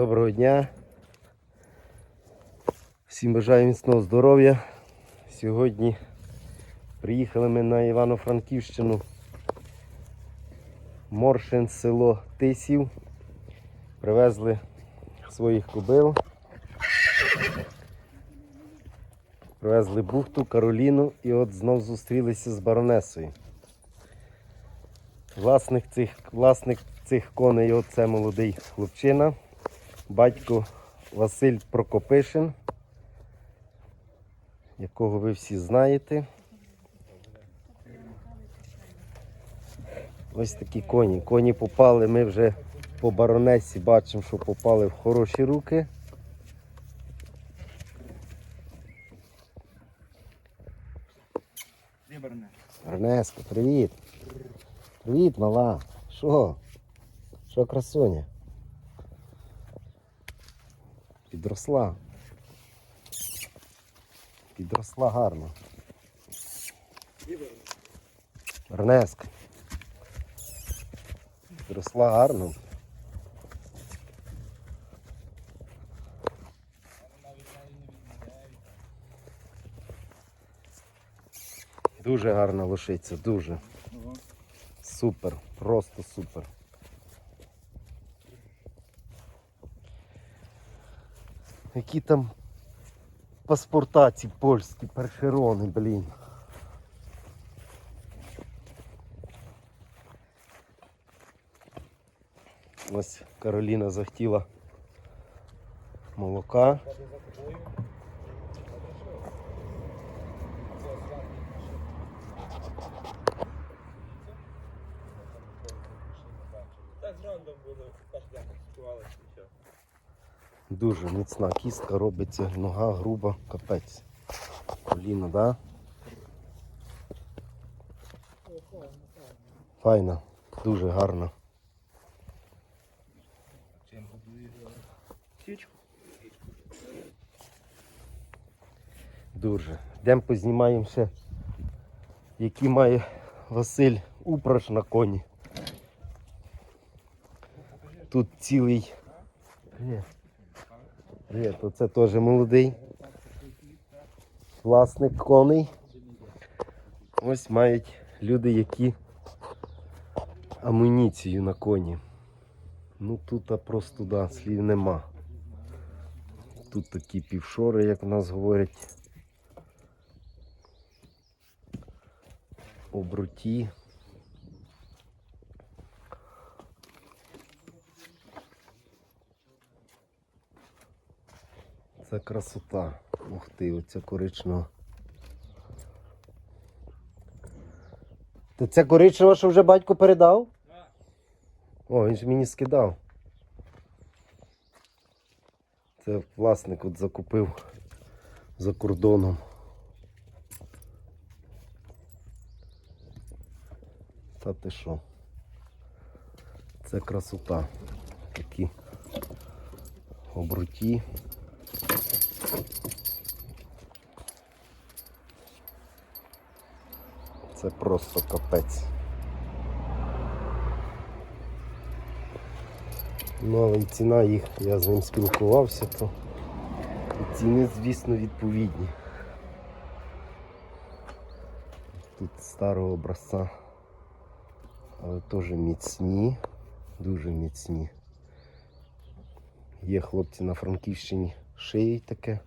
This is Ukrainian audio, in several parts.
Доброго дня. Всім бажаю міцного здоров'я. Сьогодні приїхали ми на Івано-Франківщину. Моршин, село Тисів. Привезли своїх кобил. Привезли бухту, Кароліну і от знов зустрілися з баронесою. Власник цих, власник цих коней оце молодий хлопчина, батько Василь Прокопишин, якого ви всі знаєте. Ось такі коні. Коні попали, ми вже по баронесі бачимо, що попали в хороші руки. Виборне. Привіт. Привіт, мала. Що? Що красуня? Підросла. Підросла гарно. Арнеско. Підросла гарно. Дуже гарно лошиця, дуже. Супер, просто супер. Які там паспорта ці польські, першерони, блін. Ось Кароліна захотіла молока. Дуже міцна кістка робиться, нога груба, капець. Коліна, да? Файна, дуже гарна. Дуже. Йдемо познімаємо ще, який має Василь упраж на коні. Тут цілий. Привіт. Привіт, оце теж молодий. Власник коней. Ось мають люди, які амуніцію на коні. Ну тут просто да, слів нема. Тут такі півшори, як в нас говорять. обруті. Це красота. Ух ти, оця коричнева. То це коричнева, що вже батько передав? О, він ж мені скидав. Це власник от закупив за кордоном. Та ти що? Це красота. Такі обруті. Це просто капець. Ну, але й ціна їх, я з ним спілкувався, то і ціни, звісно, відповідні. Тут старого образця але теж міцні, дуже міцні. Є хлопці на Франківщині шиють таке.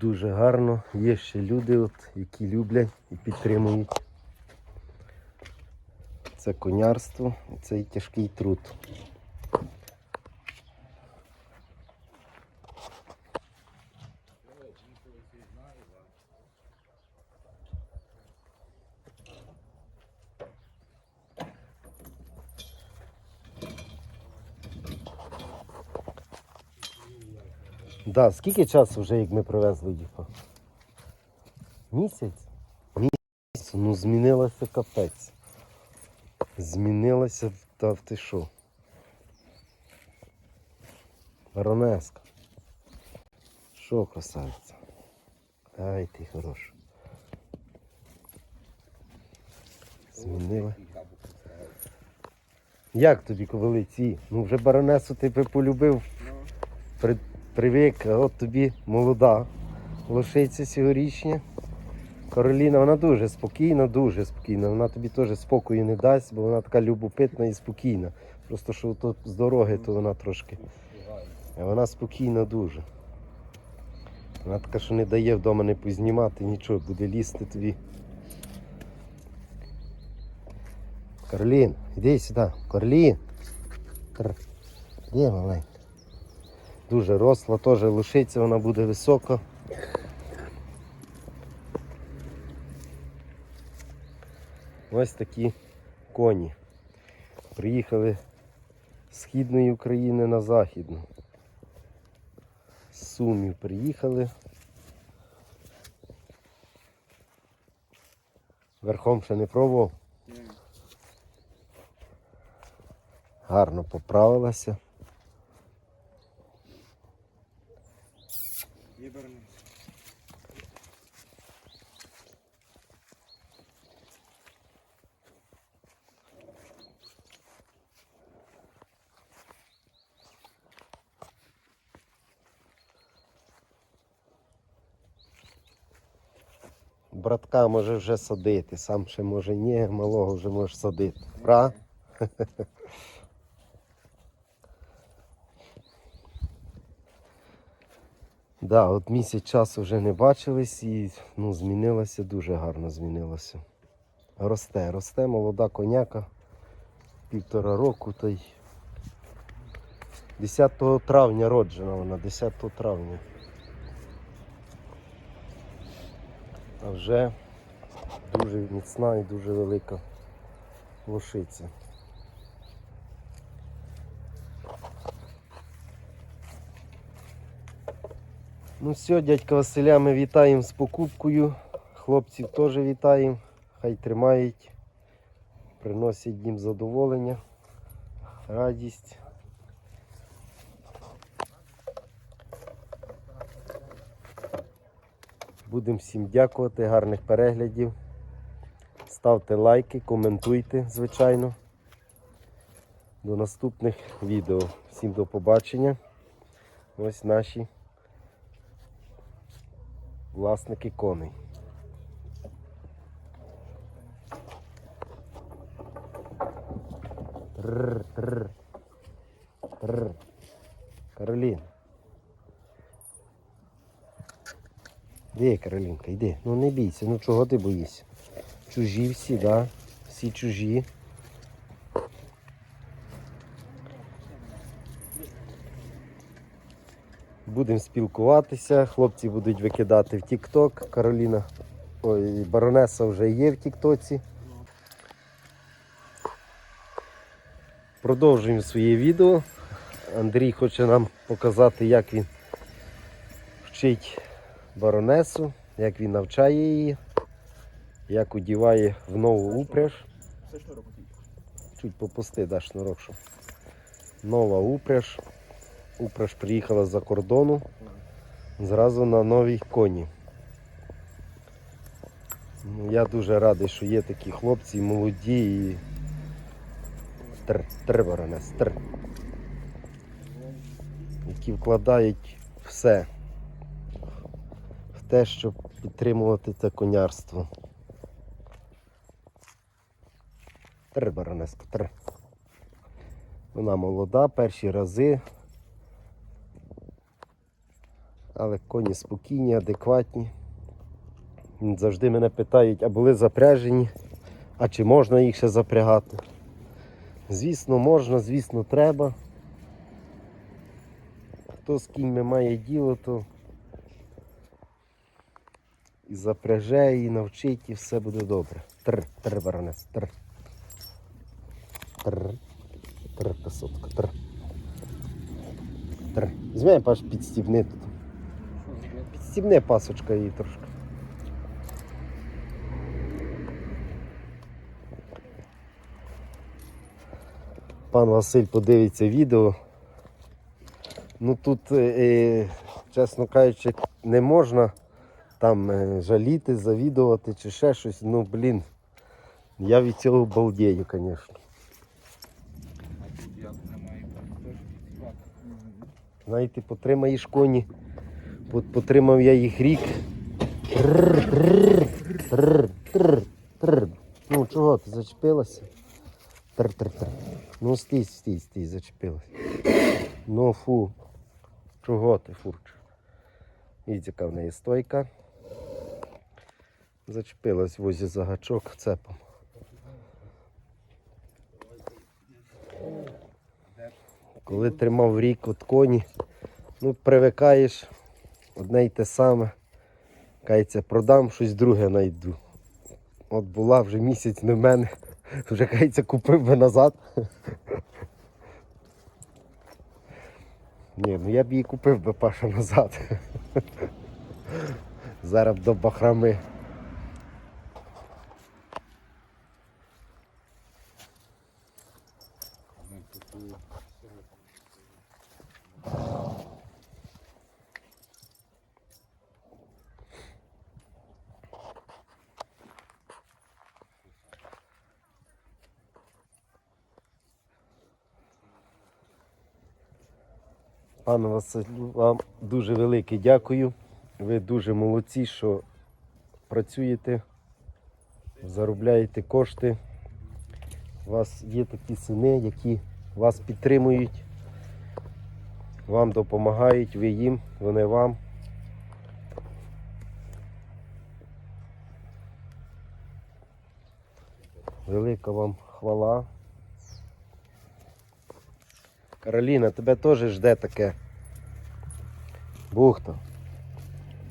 Дуже гарно. Є ще люди, от, які люблять і підтримують це конярство, цей тяжкий труд. Да, скільки часу вже як ми привезли їх? Місяць? Місяць. Ну змінилося капець. Змінилося та ти що? Баронеска. Що красавиця? Ай, ти хорош. Змінила. Як тобі ковалиці? Ну вже баронесу ти полюбив, при, привик, а от тобі молода. Лошиця цьогорічня. Кароліна, вона дуже спокійна, дуже спокійна. Вона тобі теж спокою не дасть, бо вона така любопитна і спокійна. Просто що тут з дороги, то вона трошки. А вона спокійна дуже. Вона така, що не дає вдома не познімати, нічого, буде лізти тобі. Каролін, іди сюди. Карлін. Кар... Де маленька? Дуже росла, теж лишиться, вона буде висока. Ось такі коні. Приїхали з східної України на західну. З Сумів приїхали. Верхом ще не пробував. Гарно поправилася. Братка може вже садити, сам ще може ні, малого вже можеш садити. Пра? Да, от місяць часу вже не бачились і ну, змінилося, дуже гарно змінилося. Росте, росте молода коняка, півтора року, та й 10 травня роджена вона, 10 травня. А вже дуже міцна і дуже велика лошиця. Ну все, дядька Василя, ми вітаємо з покупкою. Хлопців теж вітаємо. Хай тримають, приносять їм задоволення, радість. Будемо всім дякувати, гарних переглядів. Ставте лайки, коментуйте, звичайно. До наступних відео. Всім до побачення. Ось наші власники коней. Тррр, тррр, тррр. Каролін. Де Каролінка, йди. Ну не бійся, ну чого ти боїшся? Чужі всі, да? Всі чужі. Будемо спілкуватися, хлопці будуть викидати в Тік-Ток. Кароліна, ой, баронеса вже є в Тік-Тоці. Продовжуємо своє відео. Андрій хоче нам показати, як він вчить баронесу, як він навчає її, як одіває в нову упряж. Чуть попусти, да, шнурок, щоб. Нова упряж. Упряж приїхала з-за кордону. Зразу на новій коні. Ну, я дуже радий, що є такі хлопці молоді і. Тр, баронес, тр. Які вкладають все те, щоб підтримувати це конярство. Тр, баронеска, тр. Вона молода, перші рази. Але коні спокійні, адекватні. Завжди мене питають, а були запряжені, а чи можна їх ще запрягати. Звісно, можна, звісно, треба. Хто з не має діло, то і запряже, і навчить, і все буде добре. Тр, тр, баронес, тр. Тр. Тр, красотка, тр. Тр. Візьми, паш, підстібни тут. Підстібни пасочка її трошки. Пан Василь подивиться відео. Ну тут, е, е, чесно кажучи, не можна там е, жаліти, завідувати чи ще щось. Ну, блін. Я від цього балдею, звісно. Знаєте, потримаєш коні. От потримав я їх рік. Ну чого, ти зачепилася? Ну стій, стій, стій, зачепилась. Ну фу. Чого ти, фурч? Яка в неї стойка. Зачепилась в возі за гачок цепом. Коли тримав рік от коні, ну привикаєш одне й те саме. Кається, продам, щось друге знайду. От була вже місяць не в мене, вже кається, купив би назад. Ні, ну я б її купив би Паша назад. Зараз до бахрами. Пане Василю, вам дуже велике дякую. Ви дуже молодці, що працюєте, заробляєте кошти. У вас є такі сини, які вас підтримують, вам допомагають, ви їм, вони вам. Велика вам хвала. Кароліна, тебе теж жде таке. Бухта.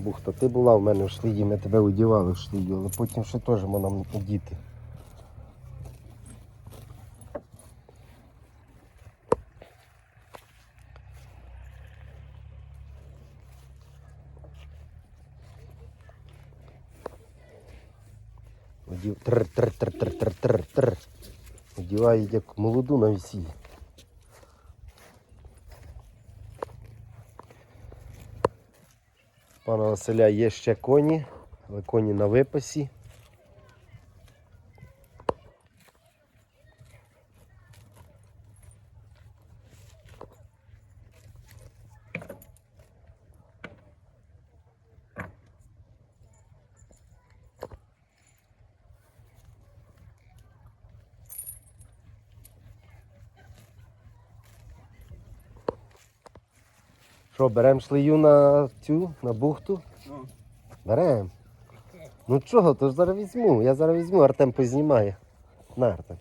Бухта, ти була в мене в шліді, ми тебе одівали в шліді, але потім ще теж нам одіти. Одів... Тр, тр, тр, тр, тр, тр, тр. Одівають як молоду на весіллі. Пана Василя є ще коні, але коні на випасі. Що, беремо шлею на цю, на бухту? Ну, Ну чого, то ж зараз візьму. Я зараз візьму, Артем познімає. На Артем.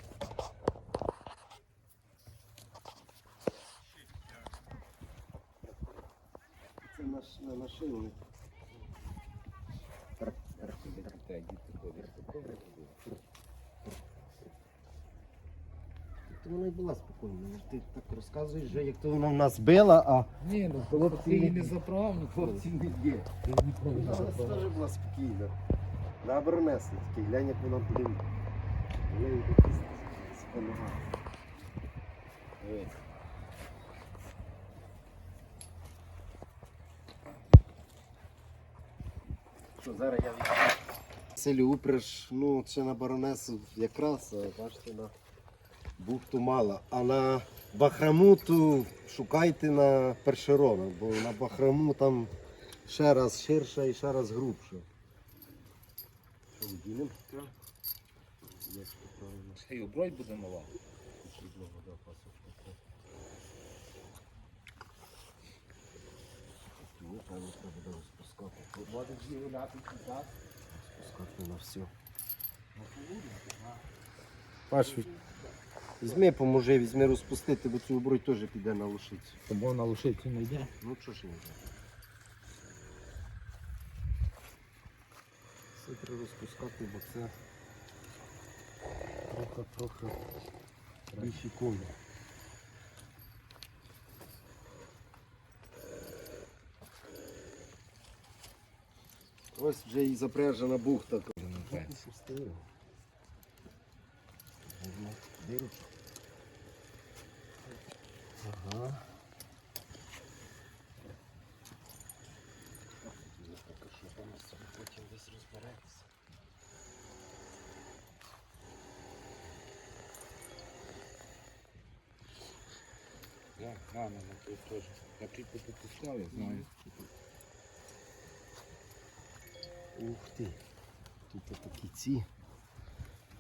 Це наш на нашивник. То вона й була спокійна. Ти так розказуєш, що як то вона в нас била, а Ні, ну Хлопці її не- не заправник. хлопці не є. Вона теж була спокійна. На обернесли такий, глянь, як вона буде. Дивись. Що, зараз я відкрию. Селю упряж, ну це на баронесу якраз, а бачите, на бухту мало. А на бахрамуту шукайте на першерона, бо на бахраму там ще раз ширша і ще раз грубша. Що, вдінемо? Як це правильно? Ще й оброй буде мала. Ну, певно, треба буде розпускати. Ляти сюди. Розпускати на все. Паш, візьми, поможи, візьми розпустити, бо цю оброй теж піде на лошицю. Тому на лошиці не йде. Ну що ж не вже. Це треба розпускати, бо це трохи-трохи більші коні. Ось вже і запряжена бухта. Можна дірочку. Ага. Я поки що понесемо, потім десь розберемося. Я рано на тут теж. Я клітку попускав, я знаю. Ух ти, тут такі ці.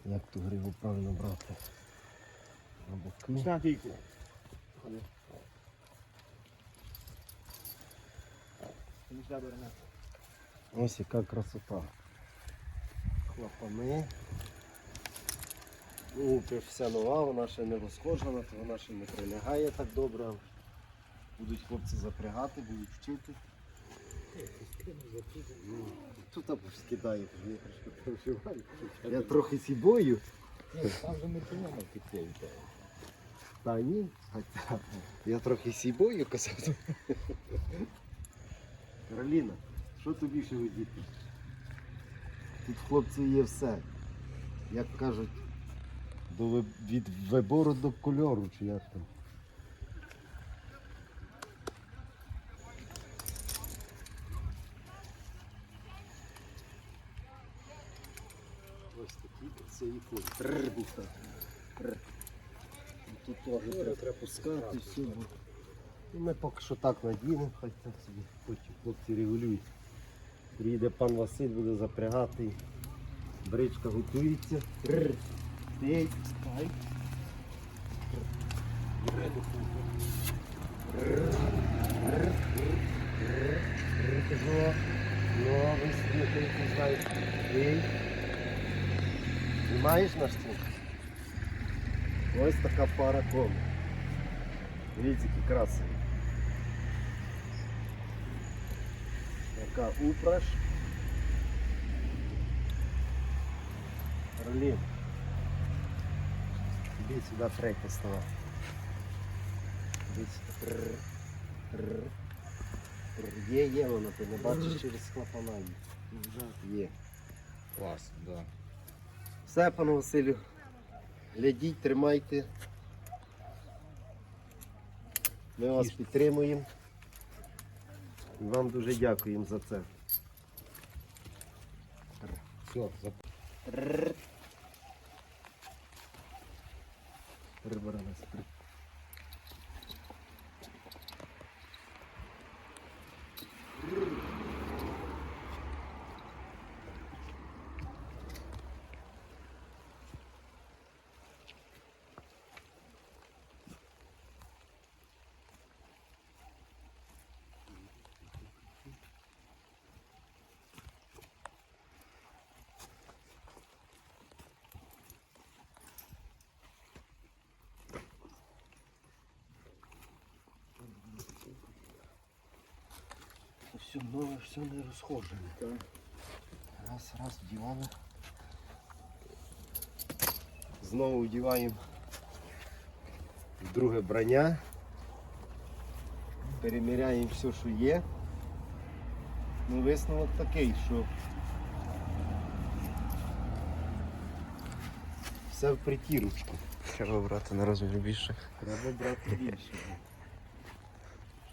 Як ту гриву правильно брати? На боки. Статійку. Ось яка красота. Клапани. Упряж вся нова, вона ще не розхожена, то вона ще не прилягає так добре. Будуть хлопці запрягати, будуть вчити. Ну, Тут або переживаю. Я трохи сібою. Ні, там же не повинно піти. Та ні, хоча я трохи сібою казав. Кароліна, що тобі ще видіти? Тут хлопці є все. Як кажуть, від вибору до кольору, чи як там. Ось такі красиві хлопці. Тррр, буха. Тррр. Тут теж треба пускати, все. Ну, ми поки що так надінемо, хай там собі потім хлопці регулюють. Приїде пан Василь, буде запрягати. Бричка готується. Стій. Кажу, ну, ви знаєте. Стій. Знімаєш наш цінк? Ось така пара кому. Дивіться, які краси. Така упраж. Ролін. Іди сюди третя стала. Іди сюди. Тррр. Тррр. Тррр. Є, є воно, ти не бачиш через клапана. є. Є. Клас, да. Все, пане Василю. Глядіть, тримайте. Ми вас підтримуємо. І вам дуже дякуємо за це. Все, за Трррр. Прибиралась. Все нове, все не розхожене. Раз, раз, вдівали. Знову вдіваємо друге брання. Переміряємо все, що є. Ну, висновок такий, що все в притірочку. Треба брати на розмір більше. Треба брати більше.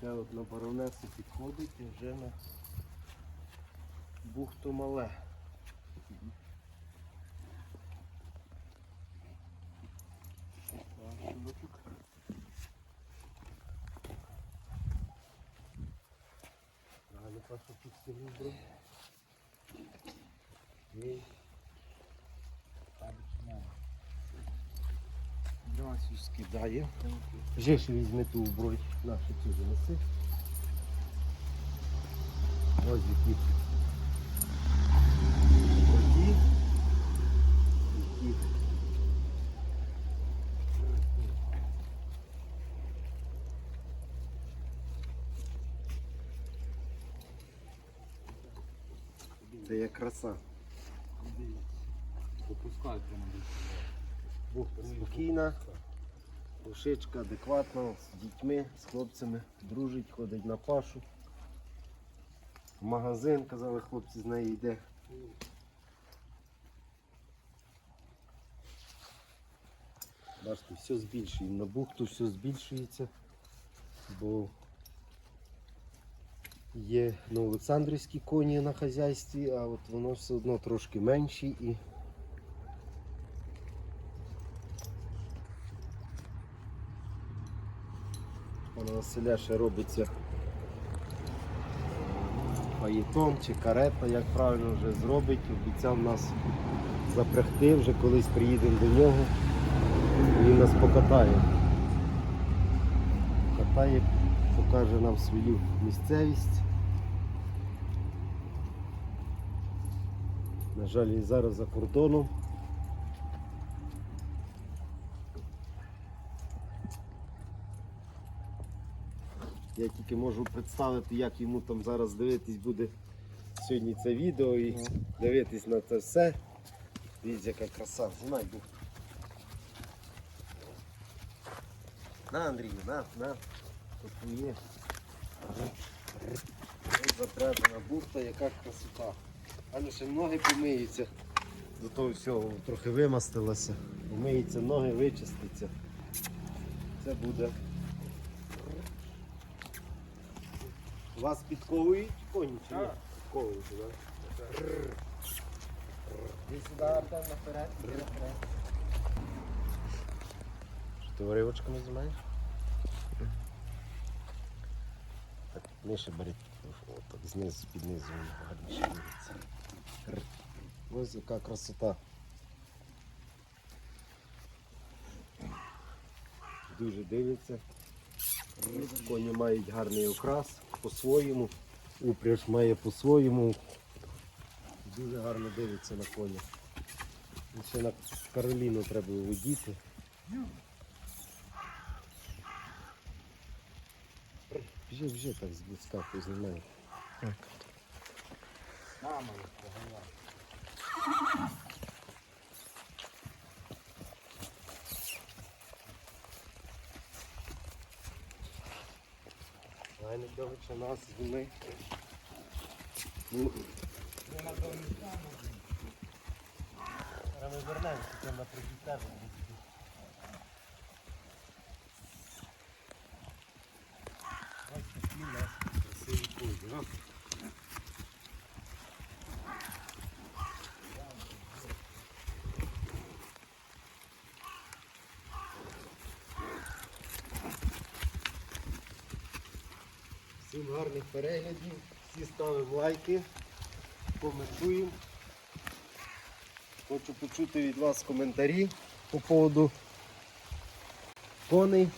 Ще от на баронесу підходить і вже на бухту мале. Підстелив, бро. Давай скидає. Вже ще візьми ту зброю, нашу цю занеси. Ось які. Це як краса. попускай прямо. Бухта спокійна, лошичка адекватна, з дітьми, з хлопцями, дружить, ходить на пашу. В магазин, казали, хлопці з нею йде. Бачите, все збільшує. На бухту все збільшується, бо є новоолександрівські коні на хазяйстві, а от воно все одно трошки менші і Василя ще робиться фаєтон чи карета, як правильно вже зробить. Обіцяв нас запрягти, вже колись приїдемо до нього. Він нас покатає. Покатає, покаже нам свою місцевість. На жаль, він зараз за кордоном. Я тільки можу представити, як йому там зараз дивитись буде сьогодні це відео і дивитись на це все. Дивіться, яка краса. Знімай, бух. На, Андрію, на, на. Тут твоє. Ось запрятана бухта, яка красота. Але ще ноги помиються. До того всього трохи вимастилося. Помиються ноги, вичиститься. Це буде. Вас підковують коні чи ні? Підковують, так? Іди сюди, Артем, наперед, іди наперед. Що ти варивочками знімаєш? Так, нижче бери. О, так, знизу, під низу гарніше дивиться. Р. Ось яка красота. Дуже дивиться. Коні мають гарний окрас по-своєму. Упряж має по-своєму. Дуже гарно дивиться на коні. І Ще на Кароліну треба водіти. Біжи, біжи так з близька познімай. Мама їх поганяє. Ай, не довше нас зніми. Ну, ми вернемося, там на тебе. Ось такі нас красиві коні. а. Всім гарних переглядів, всі ставимо лайки, коментуємо. Хочу почути від вас коментарі по поводу коней.